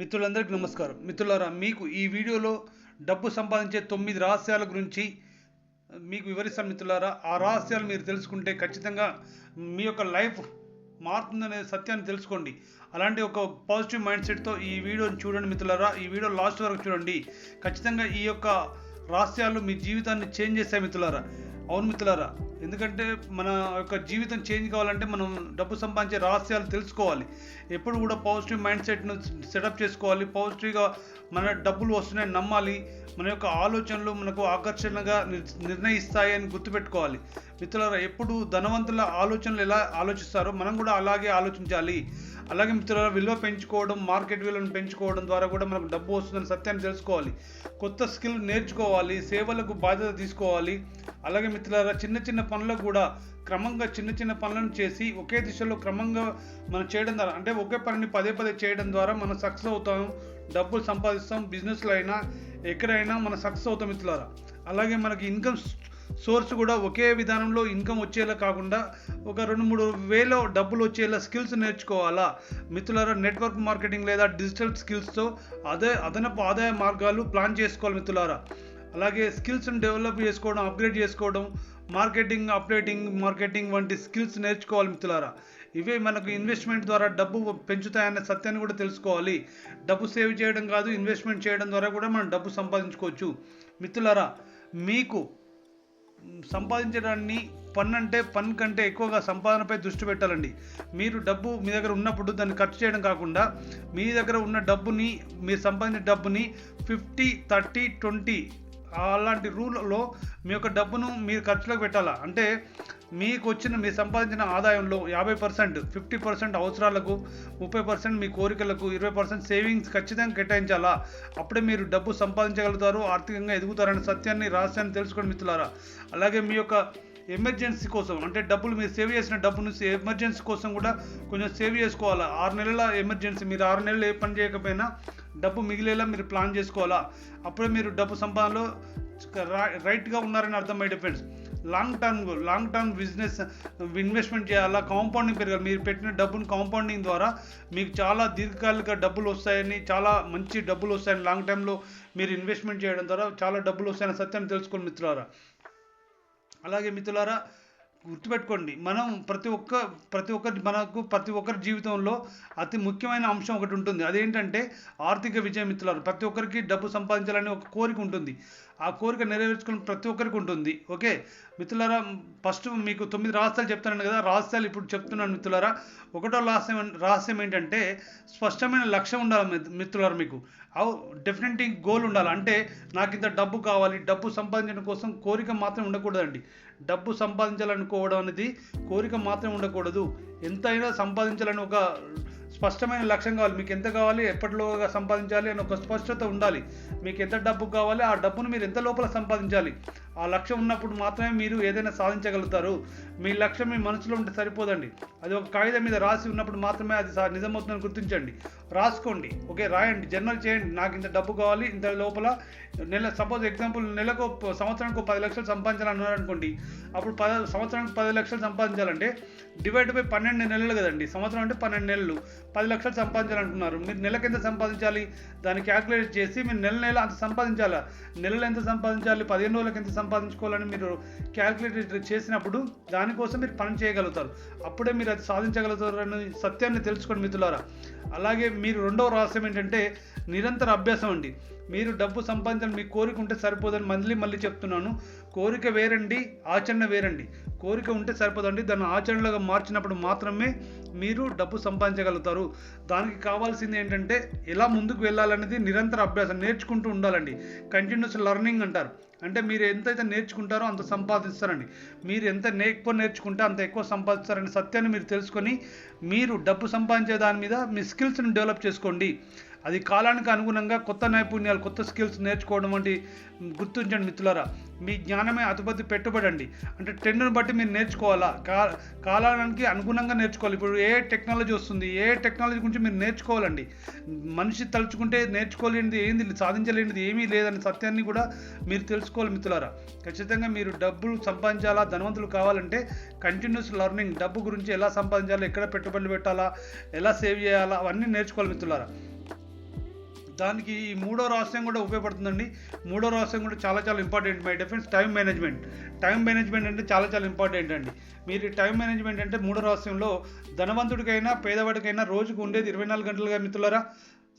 మిత్రులందరికీ నమస్కారం. మిత్రులారా మీకు ఈ వీడియోలో డబ్బు సంపాదించే తొమ్మిది రహస్యాల గురించి మీకు వివరిస్తాను మిత్రులారా. ఆ రహస్యాలు మీరు తెలుసుకుంటే ఖచ్చితంగా మీ యొక్క లైఫ్ మారుతుందనే సత్యాన్ని తెలుసుకోండి. అలాంటి ఒక పాజిటివ్ మైండ్ సెట్తో ఈ వీడియోని చూడండి మిత్రులారా. ఈ వీడియో లాస్ట్ వరకు చూడండి. ఖచ్చితంగా ఈ యొక్క రహస్యాలు మీ జీవితాన్ని చేంజ్ చేస్తాయి మిత్రులారా? అవును మిత్రులారా ఎందుకంటే మన యొక్క జీవితం చేంజ్ కావాలంటే మనం డబ్బు సంపాదించే రహస్యాలు తెలుసుకోవాలి. ఎప్పుడు కూడా పాజిటివ్ మైండ్ సెట్ను సెటప్ చేసుకోవాలి. పాజిటివ్గా మన డబ్బులు వస్తున్నాయని నమ్మాలి. మన యొక్క ఆలోచనలు మనకు ఆకర్షణగా నిర్ణయిస్తాయని గుర్తుపెట్టుకోవాలి. మిత్రులారా ఎప్పుడు ధనవంతుల ఆలోచనలు ఎలా ఆలోచిస్తారో మనం కూడా అలాగే ఆలోచించాలి. అలాగే మిత్రుల విలువ పెంచుకోవడం మార్కెట్ విలువను పెంచుకోవడం ద్వారా కూడా మనకు డబ్బు వస్తుందని సత్యాన్ని తెలుసుకోవాలి. కొత్త స్కిల్ నేర్చుకోవాలి సేవలకు బాధ్యత తీసుకోవాలి. అలాగే మిత్రులారా చిన్న చిన్న పనులకు కూడా క్రమంగా చిన్న చిన్న పనులను చేసి ఒకే దిశలో క్రమంగా మనం చేయడం ద్వారా అంటే ఒకే పనిని పదే పదే చేయడం ద్వారా మనం సక్సెస్ అవుతాం డబ్బులు సంపాదిస్తాం బిజినెస్లో అయినా ఎక్కడైనా మనం సక్సెస్ అవుతాం మిత్రులారా. అలాగే మనకి ఇన్కమ్ సోర్స్ కూడా ఒకే విధానంలో ఇన్కమ్ వచ్చేలా కాకుండా ఒక రెండు మూడు వేలో డబ్బులు వచ్చేలా స్కిల్స్ నేర్చుకోవాలా? మిత్రులారా నెట్వర్క్ మార్కెటింగ్ లేదా డిజిటల్ స్కిల్స్తో అదే అదనపు ఆదాయ మార్గాలు ప్లాన్ చేసుకోవాలి మిత్రులారా. అలాగే స్కిల్స్ని డెవలప్ చేసుకోవడం అప్గ్రేడ్ చేసుకోవడం మార్కెటింగ్ అప్డేటింగ్ మార్కెటింగ్ వంటి స్కిల్స్ నేర్చుకోవాలి మిత్రులారా. ఇవే మనకు ఇన్వెస్ట్మెంట్ ద్వారా డబ్బు పెంచుతాయన్న సత్యాన్ని కూడా తెలుసుకోవాలి. డబ్బు సేవ్ చేయడం కాదు ఇన్వెస్ట్మెంట్ చేయడం ద్వారా కూడా మనం డబ్బు సంపాదించుకోవచ్చు. మిత్రులారా మీకు సంపాదించడాన్ని పన్ను అంటే పన్ను కంటే ఎక్కువగా సంపాదనపై దృష్టి పెట్టాలండి. మీరు డబ్బు మీ దగ్గర ఉన్నప్పుడు దాన్ని ఖర్చు చేయడం కాకుండా మీ దగ్గర ఉన్న డబ్బుని మీరు సంపాదించిన డబ్బుని ఫిఫ్టీ థర్టీ ట్వంటీ అలాంటి రూల్లో మీ యొక్క డబ్బును మీరు ఖర్చులోకి పెట్టాలా? అంటే మీకు వచ్చిన మీరు సంపాదించిన ఆదాయంలో యాభై పర్సెంట్ ఫిఫ్టీ పర్సెంట్ అవసరాలకు ముప్పై పర్సెంట్ మీ కోరికలకు ఇరవై పర్సెంట్ సేవింగ్స్ ఖచ్చితంగా కేటాయించాలా? అప్పుడే మీరు డబ్బు సంపాదించగలుగుతారు ఆర్థికంగా ఎదుగుతారనే సత్యాన్ని రహస్యాన్ని తెలుసుకోండి మిత్రులారా. అలాగే మీ యొక్క ఎమర్జెన్సీ కోసం అంటే డబ్బులు మీరు సేవ్ చేసిన డబ్బు నుంచి ఎమర్జెన్సీ కోసం కూడా కొంచెం సేవ్ చేసుకోవాలా? ఆరు నెలల ఎమర్జెన్సీ మీరు ఆరు నెలలు ఏ పని చేయకపోయినా డబ్బు మిగిలేలా మీరు ప్లాన్ చేసుకోవాలా? అప్పుడే మీరు డబ్బు సంపాదనలో రైట్గా ఉన్నారని అర్థం my dear friends long term long term business investment చేయాలా? కాంపౌండింగ్ పెరగాలి. మీరు పెట్టిన డబ్బును కాంపౌండింగ్ ద్వారా మీకు చాలా దీర్ఘకాలిక డబ్బులు వస్తాయని చాలా మంచి డబ్బులు వస్తాయని లాంగ్ టర్మ్లో మీరు ఇన్వెస్ట్మెంట్ చేయడం ద్వారా చాలా డబ్బులు వస్తాయని సత్యం తెలుసుకోండి మిత్రులారా. అలాగే మిత్రులారా గుర్తుపెట్టుకోండి మనం ప్రతి ఒక్క ప్రతి ఒక్కరి మనకు ప్రతి ఒక్కరి జీవితంలో అతి ముఖ్యమైన అంశం ఒకటి ఉంటుంది. అదేంటంటే ఆర్థిక విజయం మిత్రులారు ప్రతి ఒక్కరికి డబ్బు సంపాదించాలని ఒక కోరిక ఉంటుంది. ఆ కోరిక నెరవేర్చుకుని ప్రతి ఒక్కరికి ఉంటుంది. ఓకే? మిత్రులారా ఫస్ట్ మీకు తొమ్మిది రహస్యాలు చెప్తున్నాను కదా రహస్యాలు ఇప్పుడు చెప్తున్నాను మిత్రులారా. ఒకటో రహస్యం రహస్యం ఏంటంటే స్పష్టమైన లక్ష్యం ఉండాలి మిత్- మిత్రులారా మీకు. డెఫినెట్లీ గోల్ ఉండాలి. అంటే నాకు ఇంత డబ్బు కావాలి డబ్బు సంపాదించడం కోసం కోరిక మాత్రం ఉండకూడదండి. డబ్బు సంపాదించాలనుకోవడం అనేది కోరిక మాత్రం ఉండకూడదు. ఎంతైనా సంపాదించాలని ఒక స్పష్టమైన లక్ష్యం కావాలి. మీకు ఎంత కావాలి ఎప్పటిలోగా సంపాదించాలి అని ఒక స్పష్టత ఉండాలి. మీకు ఎంత డబ్బు కావాలి ఆ డబ్బును మీరు ఎంత లోపల సంపాదించాలి? ఆ లక్ష్యం ఉన్నప్పుడు మాత్రమే మీరు ఏదైనా సాధించగలుగుతారు. మీ లక్ష్యం మీ మనసులో ఉంటే సరిపోదండి. అది ఒక కాగితం మీద రాసి ఉన్నప్పుడు మాత్రమే అది నిజమవుతుందని గుర్తించండి. రాసుకోండి. ఓకే రాయండి. జర్నల్ చేయండి. నాకు ఇంత డబ్బు కావాలి ఇంత లోపల నెల సపోజ్ ఎగ్జాంపుల్ నెలకు సంవత్సరానికి ఒక పది లక్షలు సంపాదించాలన్నారు అనుకోండి అప్పుడు పద సంవత్సరానికి పది లక్షలు సంపాదించాలంటే డివైడ్ బై పన్నెండు నెలలు కదండి. సంవత్సరం అంటే పన్నెండు నెలలు. పది లక్షలు సంపాదించాలనుకున్నారు మీరు నెలకు ఎంత సంపాదించాలి? దాన్ని క్యాలిక్యులేట్ చేసి మీరు నెల నెల అంత సంపాదించాలా? నెలలు ఎంత సంపాదించాలి? పదిహేను రోజులకు ఎంత సంపాదించుకోవాలని మీరు క్యాల్కులేట్ చేసినప్పుడు దానికోసం మీరు పని చేయగలుగుతారు. అప్పుడే మీరు అది సాధించగలుగుతారు అనే సత్యాన్ని తెలుసుకోండి మిత్రులారా. అలాగే మీరు రెండవ రహస్యం ఏంటంటే నిరంతర అభ్యాసం అండి. మీరు డబ్బు సంపాదించాలని మీ కోరిక ఉంటే సరిపోదని మళ్ళీ మళ్ళీ చెప్తున్నాను. కోరిక వేరండి ఆచరణ వేరండి. కోరిక ఉంటే సరిపోదండి. దాన్ని ఆచరణలుగా మార్చినప్పుడు మాత్రమే మీరు డబ్బు సంపాదించగలుగుతారు. దానికి కావాల్సింది ఏంటంటే ఎలా ముందుకు వెళ్ళాలనేది నిరంతర అభ్యాసం. నేర్చుకుంటూ ఉండాలండి. కంటిన్యూస్ లెర్నింగ్ అంటారు. అంటే మీరు ఎంతైతే నేర్చుకుంటారో అంత సంపాదిస్తారని మీరు ఎంత ఎక్కువ నేర్చుకుంటే అంత ఎక్కువ సంపాదిస్తారని సత్యాన్ని మీరు తెలుసుకొని మీరు డబ్బు సంపాదించే దాని మీద మీ స్కిల్స్ని డెవలప్ చేసుకోండి. అది కాలానికి అనుగుణంగా కొత్త నైపుణ్యాలు కొత్త స్కిల్స్ నేర్చుకోవడం వంటి గుర్తించండి మిత్రులారా. మీ జ్ఞానమే అతిపెద్ద పెట్టుబడి అండి అంటే ట్రెండ్ని బట్టి మీరు నేర్చుకోవాలా? కా కాలానికి అనుగుణంగా నేర్చుకోవాలి. ఇప్పుడు ఏ టెక్నాలజీ వస్తుంది? ఏ టెక్నాలజీ గురించి మీరు నేర్చుకోవాలండి? మనిషి తలుచుకుంటే నేర్చుకోలేనిది ఏంది? సాధించలేనిది ఏమీ లేదనే సత్యాన్ని కూడా మీరు తెలుసుకోవాలి మిత్రులారా. ఖచ్చితంగా మీరు డబ్బులు సంపాదించాలా? ధనవంతులు కావాలంటే కంటిన్యూస్ లెర్నింగ్ డబ్బు గురించి ఎలా సంపాదించాలా? ఎక్కడ పెట్టుబడులు పెట్టాలా? ఎలా సేవ్ చేయాలా? అవన్నీ నేర్చుకోవాలి మిత్రులారా. దానికి ఈ మూడో రహస్యం కూడా ఉపయోగపడుతుందండి. మూడో రహస్యం కూడా చాలా చాలా important my dear friends time management time management అంటే చాలా చాలా ఇంపార్టెంట్ అండి. మీరు టైం మేనేజ్మెంట్ అంటే మూడో రహస్యంలో ధనవంతుడికైనా పేదవాడికైనా రోజుకు ఉండేది ఇరవై నాలుగు గంటలుగా మిత్రులరా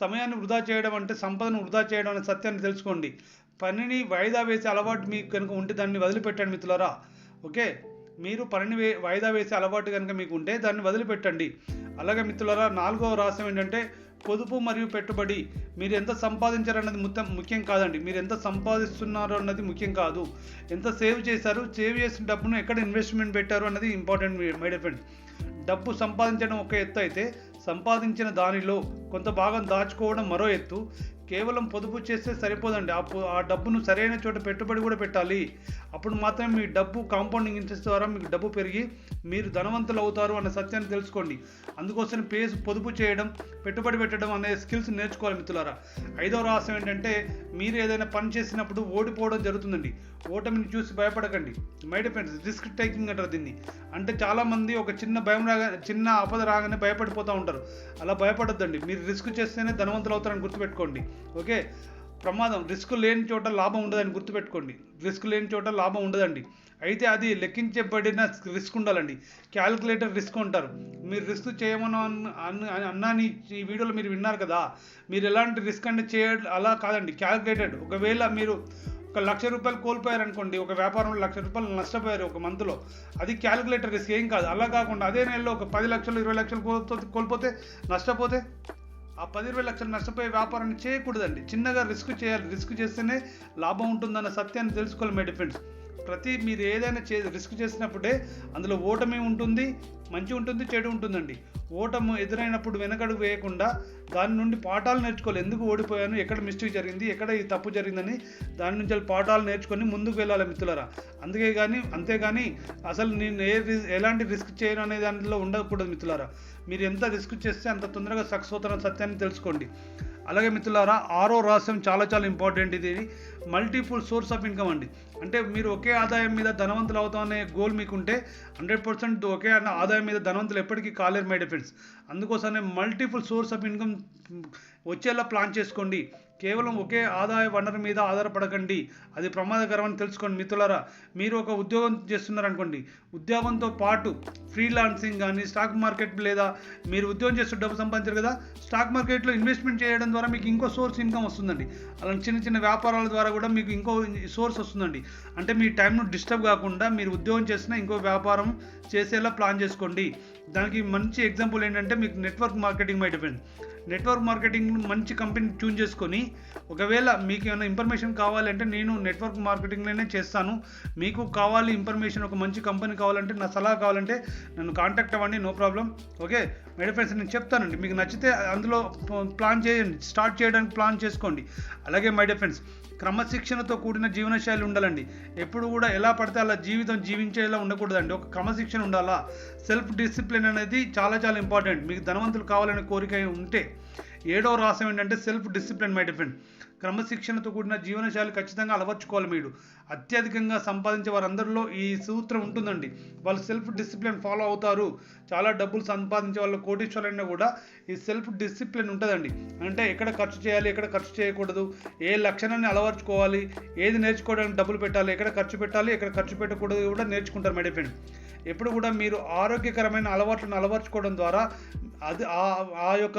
సమయాన్ని వృధా చేయడం అంటే సంపదను వృధా చేయడం అనే సత్యాన్ని తెలుసుకోండి. పనిని వాయిదా వేసే అలవాటు మీకు కనుక ఉంటే దాన్ని వదిలిపెట్టండి మిత్రులరా. ఓకే? మీరు పనిని వే వాయిదా వేసే అలవాటు కనుక మీకు ఉంటే దాన్ని వదిలిపెట్టండి. అలాగే మిత్రులరా నాలుగవ రహస్యం ఏంటంటే పొదుపు మరియు పెట్టుబడి మీరు ఎంత సంపాదించారన్నది మొత్తం ముఖ్యం కాదండి. మీరు ఎంత సంపాదిస్తున్నారు అన్నది ముఖ్యం కాదు. ఎంత సేవ్ చేశారు సేవ్ చేసిన డబ్బును ఎక్కడ ఇన్వెస్ట్మెంట్ పెట్టారు అన్నది ఇంపార్టెంట్ మై డియర్ ఫ్రెండ్ డబ్బు సంపాదించడం ఒక ఎత్తు అయితే సంపాదించిన దానిలో కొంత భాగం దాచుకోవడం మరో ఎత్తు. కేవలం పొదుపు చేస్తే సరిపోదండి. ఆ డబ్బును సరైన చోట పెట్టుబడి కూడా పెట్టాలి. అప్పుడు మాత్రమే మీ డబ్బు కాంపౌండింగ్ ఇంట్రెస్ట్ ద్వారా మీకు డబ్బు పెరిగి మీరు ధనవంతులు అవుతారు అన్న సత్యాన్ని తెలుసుకోండి. అందుకోసం పేస్ పొదుపు చేయడం పెట్టుబడి పెట్టడం అనే స్కిల్స్ నేర్చుకోవాలి మిత్రులారా. ఐదవ రహస్యం ఏంటంటే మీరు ఏదైనా పని చేసినప్పుడు ఓడిపోవడం జరుగుతుందండి. ఓటమిని చూసి భయపడకండి. మై డిఫెండ్స్ రిస్క్ టేకింగ్ అంటారు దీన్ని. అంటే చాలామంది ఒక చిన్న భయం రాగా చిన్న ఆపద రాగానే భయపడిపోతూ ఉంటారు. అలా భయపడొద్దండి. మీరు రిస్క్ చేస్తేనే ధనవంతులు అవుతారని గుర్తుపెట్టుకోండి. ఓకే ప్రమాదం రిస్క్ లేని చోట లాభం ఉండదని గుర్తుపెట్టుకోండి. రిస్క్ లేని చోట లాభం ఉండదండి. అయితే అది లెక్కించబడిన రిస్క్ ఉండాలండి. క్యాలిక్యులేటర్ రిస్క్ ఉంటారు మీరు రిస్క్ చేయమని అన్న- అన్నాని ఈ వీడియోలో మీరు విన్నారు కదా. మీరు ఎలాంటి రిస్క్ అంటే చేయ అలా కాదండి. క్యాలిక్యులేటెడ్. ఒకవేళ మీరు ఒక లక్ష రూపాయలు కోల్పోయారు అనుకోండి ఒక వ్యాపారంలో లక్ష రూపాయలు నష్టపోయారు ఒక మంత్లో అది క్యాలిక్యులేటర్ రిస్క్ ఏం కాదు. అలా కాకుండా అదే నెలలో ఒక పది లక్షలు ఇరవై లక్షలు కోల్పోతే నష్టపోతే? ఆ పది ఇరవై లక్షలు నష్టపోయే వ్యాపారాన్ని చేయకూడదండి. చిన్నగా రిస్క్ చేయాలి. రిస్క్ చేస్తేనే లాభం ఉంటుందన్న సత్యాన్ని తెలుసుకోవాలి మై డిఫెండ్స్ ప్రతి మీరు ఏదైనా చే రిస్క్ చేసినప్పుడే అందులో ఓటమి ఉంటుంది మంచి ఉంటుంది చెడు ఉంటుందండి. ఓటము ఎదురైనప్పుడు వెనకడుగు వేయకుండా దాని నుండి పాఠాలు నేర్చుకోవాలి. ఎందుకు ఓడిపోయాను? ఎక్కడ మిస్టేక్ జరిగింది? ఎక్కడ ఈ తప్పు జరిగిందని దాని నుంచి పాఠాలు నేర్చుకొని ముందుకు వెళ్ళాలి మిత్రులరా. అందుకే కానీ అంతేగాని అసలు నేను ఏ ఎలాంటి రిస్క్ చేయను అనే దానిలో ఉండకూడదు మిత్రులారా. మీరు ఎంత రిస్క్ చేస్తే అంత తొందరగా సక్సెస్ అవుతున్న సత్యాన్ని తెలుసుకోండి. అలాగే మిత్రులారా ఆరో రహస్యం చాలా చాలా ఇంపార్టెంట్ ఇది. మల్టిపుల్ సోర్స్ ఆఫ్ ఇన్కమ్ అండి. అంటే మీరు ఒకే ఆదాయం మీద ధనవంతులు అవుతాం అనే గోల్ మీకుంటే హండ్రెడ్ పర్సెంట్ ఒకే ఆదాయం మీద ధనవంతులు ఎప్పటికీ కాలేరు మై ఫ్రెండ్స్ అందుకోసమే మల్టిపుల్ సోర్స్ ఆఫ్ ఇన్కమ్ వచ్చేలా ప్లాన్ చేసుకోండి. కేవలం ఒకే ఆదాయ వనరు మీద ఆధారపడకండి. అది ప్రమాదకరమని తెలుసుకోండి. మిత్రులారా మీరు ఒక ఉద్యోగం చేస్తున్నారనుకోండి. ఉద్యోగంతో పాటు ఫ్రీలాన్సింగ్ కానీ స్టాక్ మార్కెట్ లేదా మీరు ఉద్యోగం చేస్తూ డబ్బు సంపాదించారు కదా స్టాక్ మార్కెట్లో ఇన్వెస్ట్మెంట్ చేయడం ద్వారా మీకు ఇంకో సోర్స్ ఇన్కమ్ వస్తుందండి. అలాంటి చిన్న చిన్న వ్యాపారాల ద్వారా కూడా మీకు ఇంకో సోర్స్ వస్తుందండి. అంటే మీ టైంను డిస్టర్బ్ కాకుండా మీరు ఉద్యోగం చేసిన ఇంకో వ్యాపారం చేసేలా ప్లాన్ చేసుకోండి. దానికి మంచి ఎగ్జాంపుల్ ఏంటంటే మీకు network marketing my dear friend network marketing మంచి కంపెనీ ట్యూన్ చేసుకొని ఒకవేళ మీకు ఏమైనా ఇన్ఫర్మేషన్ కావాలంటే నేను నెట్వర్క్ మార్కెటింగ్లోనే చేస్తాను. మీకు కావాలి ఇన్ఫర్మేషన్ ఒక మంచి కంపెనీ కావాలంటే నా సలహా కావాలంటే నన్ను కాంటాక్ట్ అవ్వండి no problem okay madam friends నేను చెప్తానండి మీకు నచ్చితే అందులో ప్లాన్ చేయండి స్టార్ట్ చేయడానికి ప్లాన్ చేసుకోండి. అలాగే మై డియర్ ఫ్రెండ్స్ క్రమశిక్షణతో కూడిన జీవనశైలి ఉండాలండి. ఎప్పుడు కూడా ఎలా పడితే అలా జీవితం జీవించేలా ఉండకూడదండి. ఒక క్రమశిక్షణ ఉండాలా? సెల్ఫ్ డిసిప్లిన్ అనేది చాలా చాలా ఇంపార్టెంట్. మీకు ధనవంతులు కావాలనే కోరిక ఉంటే ఏడవ రహస్యం ఏంటంటే సెల్ఫ్ డిసిప్లిన్ మై డిఫెండ్ క్రమశిక్షణతో కూడిన జీవనశైలి ఖచ్చితంగా అలవర్చుకోవాలి మీరు. అత్యధికంగా సంపాదించే వారందరిలో ఈ సూత్రం ఉంటుందండి. వాళ్ళు సెల్ఫ్ డిసిప్లిన్ ఫాలో అవుతారు. చాలా డబ్బులు సంపాదించే వాళ్ళు కోటీశ్వరైనా కూడా ఈ సెల్ఫ్ డిసిప్లిన్ ఉంటుందండి. అంటే ఎక్కడ ఖర్చు చేయాలి ఎక్కడ ఖర్చు చేయకూడదు ఏ లక్షణాన్ని అలవర్చుకోవాలి ఏది నేర్చుకోవడానికి డబ్బులు పెట్టాలి ఎక్కడ ఖర్చు పెట్టాలి ఎక్కడ ఖర్చు పెట్టకూడదు కూడా నేర్చుకుంటారు మై డిఫెండ్ ఎప్పుడు కూడా మీరు ఆరోగ్యకరమైన అలవాట్లను అలవర్చుకోవడం ద్వారా అది ఆ- ఆ యొక్క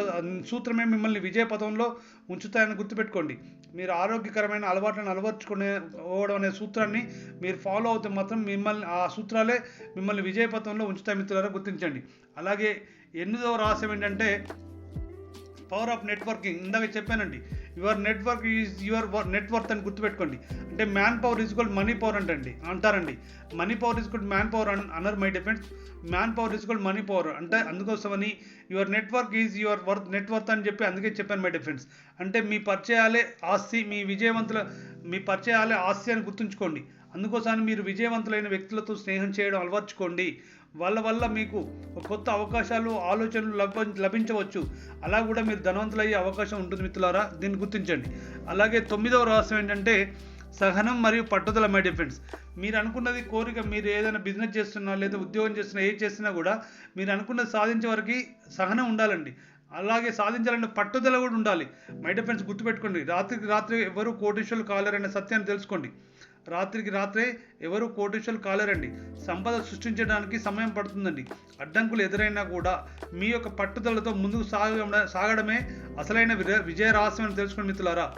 సూత్రమే మిమ్మల్ని విజయపథంలో ఉంచుతాయని గుర్తుపెట్టుకోండి. మీరు ఆరోగ్యకరమైన అలవాట్లను అలవర్చుకునే పోవడం అనే సూత్రాన్ని మీరు ఫాలో అవుతే మాత్రం మిమ్మల్ని ఆ సూత్రాలే మిమ్మల్ని విజయ పథంలో ఉంచుతాయి మిత్రులారా గుర్తించండి. అలాగే ఎనిమిదవ రహస్యం ఏంటంటే పవర్ ఆఫ్ నెట్వర్కింగ్ ఇందాక చెప్పానండి your network is your network అని గుర్తుపెట్టుకోండి. అంటే man power is gold money power అంటండి. అంటారండి. Money power is gold man power an అనర్ my dear friends man power is gold money power. అంటే అందుకోసమని your network is your worth network అని చెప్పి అందుకే చెప్పాను మై డిఫెండ్స్ అంటే మీ పరిచయాలే ఆస్తి మీ విజయవంతుల మీ పరిచయాలే ఆస్తి అని గుర్తుంచుకోండి. అందుకోసమని మీరు విజయవంతులైన వ్యక్తులతో స్నేహం చేయడం అలవర్చుకోండి. వాళ్ళ వల్ల మీకు కొత్త అవకాశాలు ఆలోచనలు లభ లభించవచ్చు. అలా కూడా మీరు ధనవంతులయ్యే అవకాశం ఉంటుంది మిత్రులారా దీన్ని గుర్తించండి. అలాగే తొమ్మిదవ రహస్యం ఏంటంటే సహనం మరియు పట్టుదల మై డిఫెన్స్ మీరు అనుకున్నది కోరిక మీరు ఏదైనా బిజినెస్ చేస్తున్నా లేదా ఉద్యోగం చేస్తున్నా ఏం చేసినా కూడా మీరు అనుకున్నది సాధించే వరకు సహనం ఉండాలండి. అలాగే సాధించాలంటే పట్టుదల కూడా ఉండాలి. మై డిఫెన్స్ గుర్తుపెట్టుకోండి. రాత్రికి రాత్రి ఎవరు కోటీశ్వరులు కాలేరనే సత్యాన్ని తెలుసుకోండి. రాత్రికి రాత్రే ఎవరు కోటీశ్వరులు కాలేరండి. సంపద సృష్టించడానికి సమయం పడుతుందండి. అడ్డంకులు ఎదురైనా కూడా మీ యొక్క పట్టుదలతో ముందుకు సాగ సాగడమే అసలైన విజయ- రహస్యం అని తెలుసుకోండి మిత్రులారా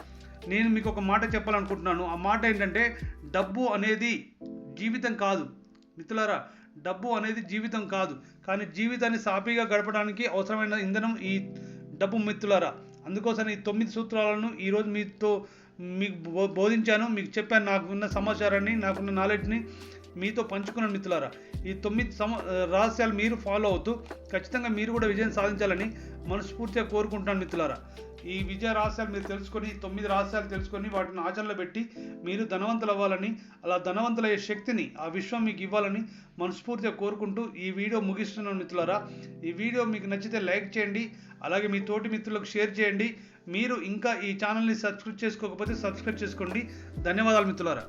నేను మీకు ఒక మాట చెప్పాలనుకుంటున్నాను. ఆ మాట ఏంటంటే డబ్బు అనేది జీవితం కాదు. మిత్రులారా డబ్బు అనేది జీవితం కాదు. కానీ జీవితాన్ని సాఫీగా గడపడానికి అవసరమైన ఇంధనం ఈ డబ్బు మిత్రులారా. అందుకోసం ఈ తొమ్మిది సూత్రాలను ఈరోజు మీతో మీకు బో- బోధించాను మీకు చెప్పాను నాకున్న సమాచారాన్ని నాకున్న నాలెడ్జ్ని మీతో పంచుకున్నాను మిత్రులారా. ఈ తొమ్మిది సమ రహస్యాలు మీరు ఫాలో అవుతూ ఖచ్చితంగా మీరు కూడా విజయం సాధించాలని మనస్ఫూర్తిగా కోరుకుంటున్నాను మిత్రులారా. ఈ విజయ రహస్యాలు మీరు తెలుసుకొని తొమ్మిది రహస్యాలు తెలుసుకొని వాటిని ఆచరణలో పెట్టి మీరు ధనవంతులు అవ్వాలని అలా ధనవంతులయ్యే శక్తిని ఆ విశ్వం మీకు ఇవ్వాలని మనస్ఫూర్తిగా కోరుకుంటూ ఈ వీడియో ముగిస్తున్నాను మిత్రులారా. ఈ వీడియో మీకు నచ్చితే లైక్ చేయండి అలాగే మీ తోటి మిత్రులకు షేర్ చేయండి. మీరు ఇంకా ఈ ఛానల్ని సబ్స్క్రైబ్ చేసుకోకపోతే సబ్స్క్రైబ్ చేసుకోండి. ధన్యవాదాలు మిత్రులారా.